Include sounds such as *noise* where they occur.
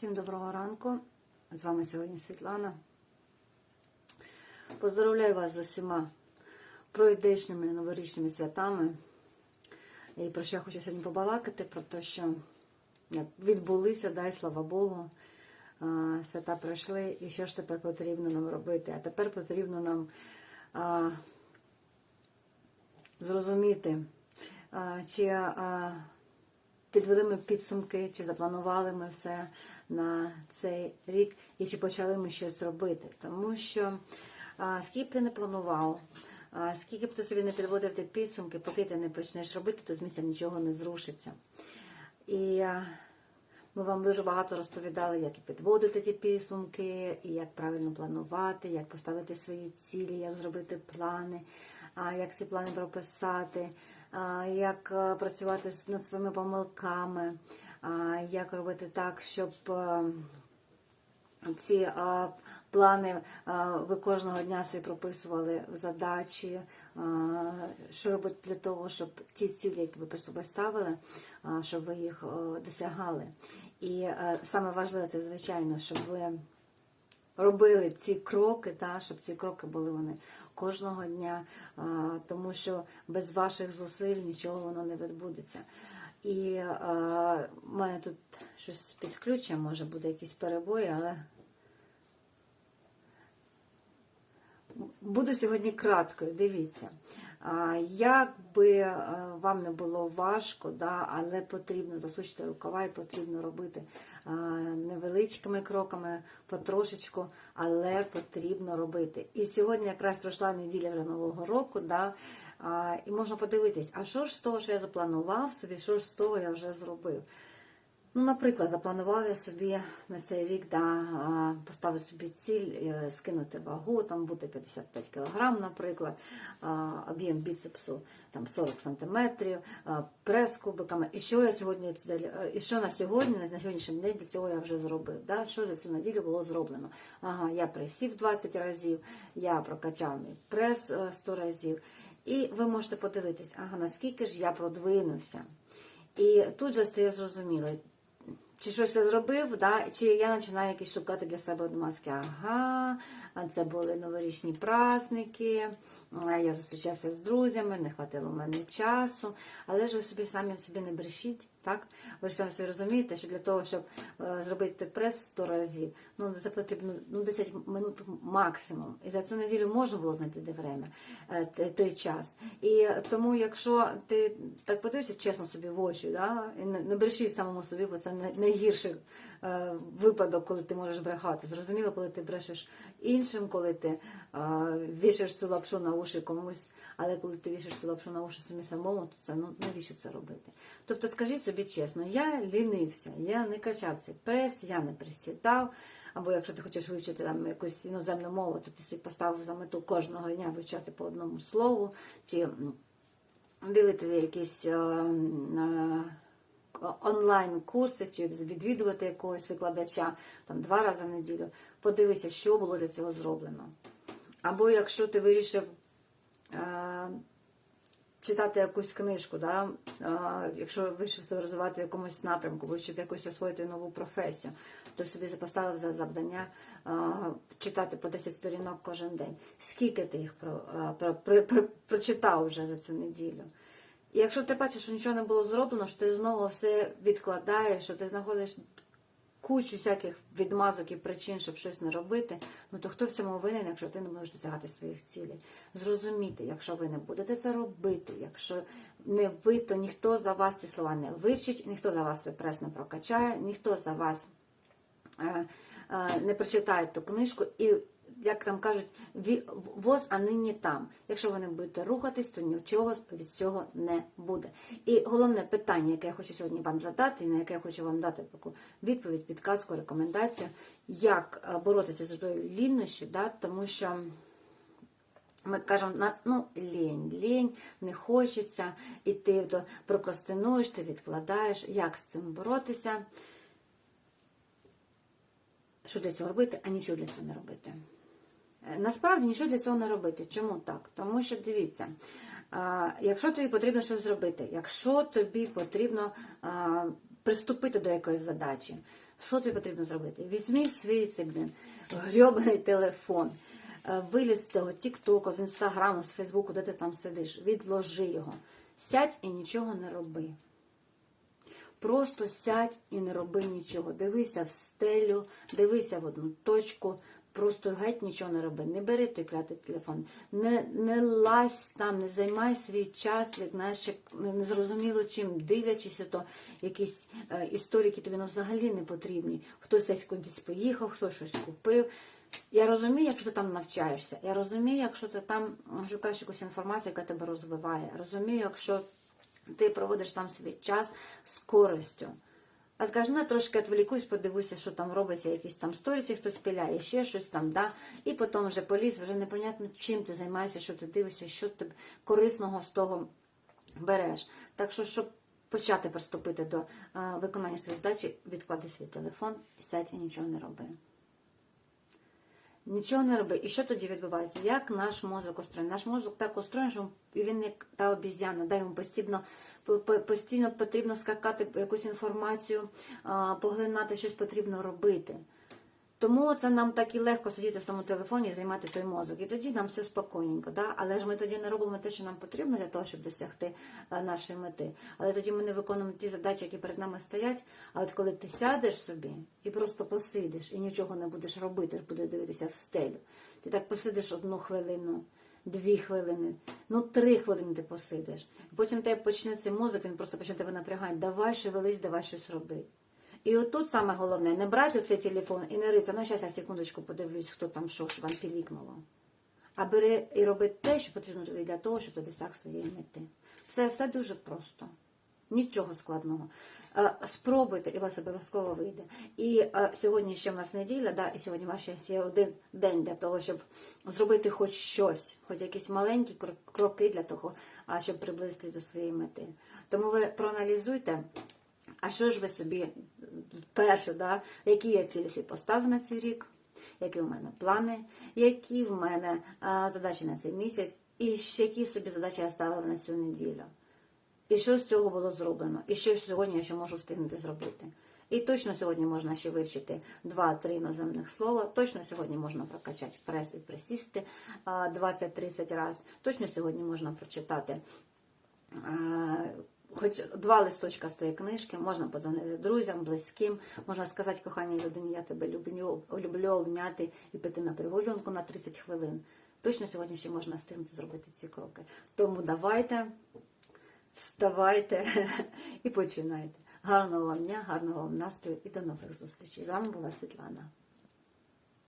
Всім доброго ранку. З вами сьогодні Світлана. Поздоровляю вас з усіма пройдешніми новорічними святами. І про що я хочу сьогодні побалакати, про те, що відбулися, дай слава Богу. Свята пройшли, і що ж тепер потрібно нам робити? А тепер потрібно нам а, зрозуміти, а, чи а, підвели ми підсумки, чи запланували ми все на цей рік, і чи почали ми щось робити. Тому що скільки б ти не планував, скільки б ти собі не підводив ті підсумки, поки ти не почнеш робити, то з місця нічого не зрушиться. І ми вам дуже багато розповідали, як і підводити ті підсумки, і як правильно планувати, як поставити свої цілі, як зробити плани, як ці плани прописати, як е, працювати над своїми помилками, як робити так, щоб е, ці плани ви кожного дня собі прописували в задачі, що робити для того, щоб ті цілі, які ви перед собою ставили, щоб ви їх досягали. І саме важливе це, звичайно, щоб ви робили ці кроки, та, щоб ці кроки були вони кожного дня, тому що без ваших зусиль нічого воно не відбудеться. І а, мене тут щось з може буде якісь перебої, але буду сьогодні краткою, дивіться. Як би е, вам не було важко, да, але потрібно засучити рукава і потрібно робити невеличкими кроками, потрошечку, але потрібно робити. І сьогодні якраз пройшла неділя вже Нового року, да, і можна подивитись, а що ж з того, що я запланував собі, що ж з того я вже зробив. Ну, наприклад, запланував я собі на цей рік да, поставив собі ціль е, скинути вагу, там бути 55 кг, наприклад, об'єм біцепсу там 40 см, прес кубиками. І що я сьогодні е, і що на сьогодні, на сьогоднішній день для цього я вже зробив? Да? Що за цю неділю було зроблено? Ага, я присів 20 разів, я прокачав мій прес е, 100 разів. І ви можете подивитись, ага, наскільки ж я продвинувся. І тут же стає зрозуміло, чи щось я зробив, да? чи я починаю якісь шукати для себе маски. Ага, це були новорічні праздники, я зустрічався з друзями, не хватило в мене часу. Але ж ви собі самі собі не брешіть, так? Ви ж самі розумієте, що для того, щоб е, зробити прес 100 разів, ну це потрібно ну, 10 минут максимум. І за цю неділю можна було знайти де время, е, той час. І тому, якщо ти так подивишся чесно собі в очі, да? і не, брешіть самому собі, бо це найгірший е, випадок, коли ти можеш брехати. Зрозуміло, коли ти брешеш іншим, коли ти вішаєш цю лапшу на уші комусь, але коли ти вішаєш цю лапшу на уші самі самому, то це ну навіщо це робити? Тобто скажіть собі чесно, я лінився, я не качав цей прес, я не присідав. Або якщо ти хочеш вивчити там якусь іноземну мову, то ти собі поставив за мету кожного дня вивчати по одному слову, чи м, дивитися якісь е, е, онлайн-курси, чи відвідувати якогось викладача там два рази в неділю. Подивися, що було для цього зроблено. Або якщо ти вирішив е, читати якусь книжку, да? е, якщо вирішив себе розвивати в якомусь напрямку, вивчити якусь освоїти нову професію, то собі поставив за завдання е, читати по 10 сторінок кожен день. Скільки ти їх про, про, про, про- прочитав вже за цю неділю? І якщо ти бачиш, що нічого не було зроблено, що ти знову все відкладаєш, що ти знаходиш кучу всяких відмазок і причин, щоб щось не робити, ну то хто в цьому винен, якщо ти не можеш досягати своїх цілей? Зрозуміти, якщо ви не будете це робити, якщо не ви, то ніхто за вас ці слова не вивчить, ніхто за вас той прес не прокачає, ніхто за вас е, е, не прочитає ту книжку і. Як там кажуть, воз, а нині там. Якщо ви не будете рухатись, то нічого від цього не буде. І головне питання, яке я хочу сьогодні вам задати, і на яке я хочу вам дати таку відповідь, підказку, рекомендацію, як е, боротися з тою ліннощі, да? тому що ми кажемо, ну, лінь, лінь, не хочеться, і ти прокрастинуєш, ти відкладаєш. Як з цим боротися? Що для цього робити, а нічого для цього не робити. Е, Насправді нічого для цього не робити. Чому так? Тому що дивіться, якщо тобі потрібно щось зробити, якщо тобі потрібно приступити до якоїсь задачі, Що тобі потрібно зробити? Візьми свій цей, грьобаний телефон, е, виліз з того Тіктоку, з Інстаграму, з Фейсбуку, де ти там сидиш, відложи його. Сядь і нічого не роби. Просто сядь і не роби нічого. Дивися в стелю, дивися в одну точку, просто геть нічого не роби. Не бери той клятий телефон, не, не лазь там, не займай свій час, як знаєш, як незрозуміло чим, дивлячись, то якісь е, історії, тобі ну, взагалі не потрібні. Хтось десь кудись поїхав, хтось щось купив. Я розумію, якщо ти там навчаєшся. Я розумію, якщо ти там шукаєш якусь інформацію, яка тебе розвиває. Розумію, якщо ти проводиш там свій час з користю. А скажу, ну, трошки відволікусь, подивуся, що там робиться, якісь там сторіси, хтось пиляє, ще щось там, да? і потім вже поліз, вже непонятно, чим ти займаєшся, що ти дивишся, що ти корисного з того береш. Так що, щоб почати приступити до виконання своєї задачі, відклади свій телефон, сядь і нічого не роби. Нічого не роби. І що тоді відбувається? Як наш мозок устроєний? Наш мозок так устроєний, що він як та обіз'яна, да, йому постійно, по- по- постійно потрібно скакати якусь інформацію, поглинати щось потрібно робити. Тому це нам так і легко сидіти в тому телефоні і займати той мозок. І тоді нам все спокійненько. Да? Але ж ми тоді не робимо те, що нам потрібно для того, щоб досягти е, нашої мети. Але тоді ми не виконуємо ті задачі, які перед нами стоять. А от коли ти сядеш собі і просто посидиш і нічого не будеш робити, будеш дивитися в стелю, ти так посидиш одну хвилину. Дві хвилини, ну три хвилини ти посидиш. Потім тебе почне цей мозок, він просто почне тебе напрягати. Давай шевелись, давай щось роби. І отут саме головне, не брати цей телефон і не риться, ну зараз я секундочку подивлюсь, хто там що вам пілікнуло. А бери і роби те, що потрібно тобі для того, щоб ти досяг своєї мети. Все, все дуже просто. Нічого складного. Е, Спробуйте, і у вас обов'язково вийде. І е, сьогодні ще в нас неділя, да, і сьогодні у вас ще є один день для того, щоб зробити хоч щось, хоч якісь маленькі кр- кроки для того, щоб приблизитись до своєї мети. Тому ви проаналізуйте, а що ж ви собі перше, да, які я цілі собі поставив на цей рік, які в мене плани, які в мене а, задачі на цей місяць, і ще які собі задачі я ставила на цю неділю. І що з цього було зроблено, і що ж сьогодні я ще можу встигнути зробити. І точно сьогодні можна ще вивчити 2-3 іноземних слова. Точно сьогодні можна прокачати прес і присісти 20-30 разів. Точно сьогодні можна прочитати е, хоч два листочка з тої книжки, можна подзвонити друзям, близьким, можна сказати коханій людині, я тебе люблю, люблю обняти і піти на прогулянку на 30 хвилин. Точно сьогодні ще можна встигнути зробити ці кроки. Тому давайте, вставайте *laughs* і починайте. Гарного вам дня, гарного вам настрою і до нових зустрічей. З вами була Світлана.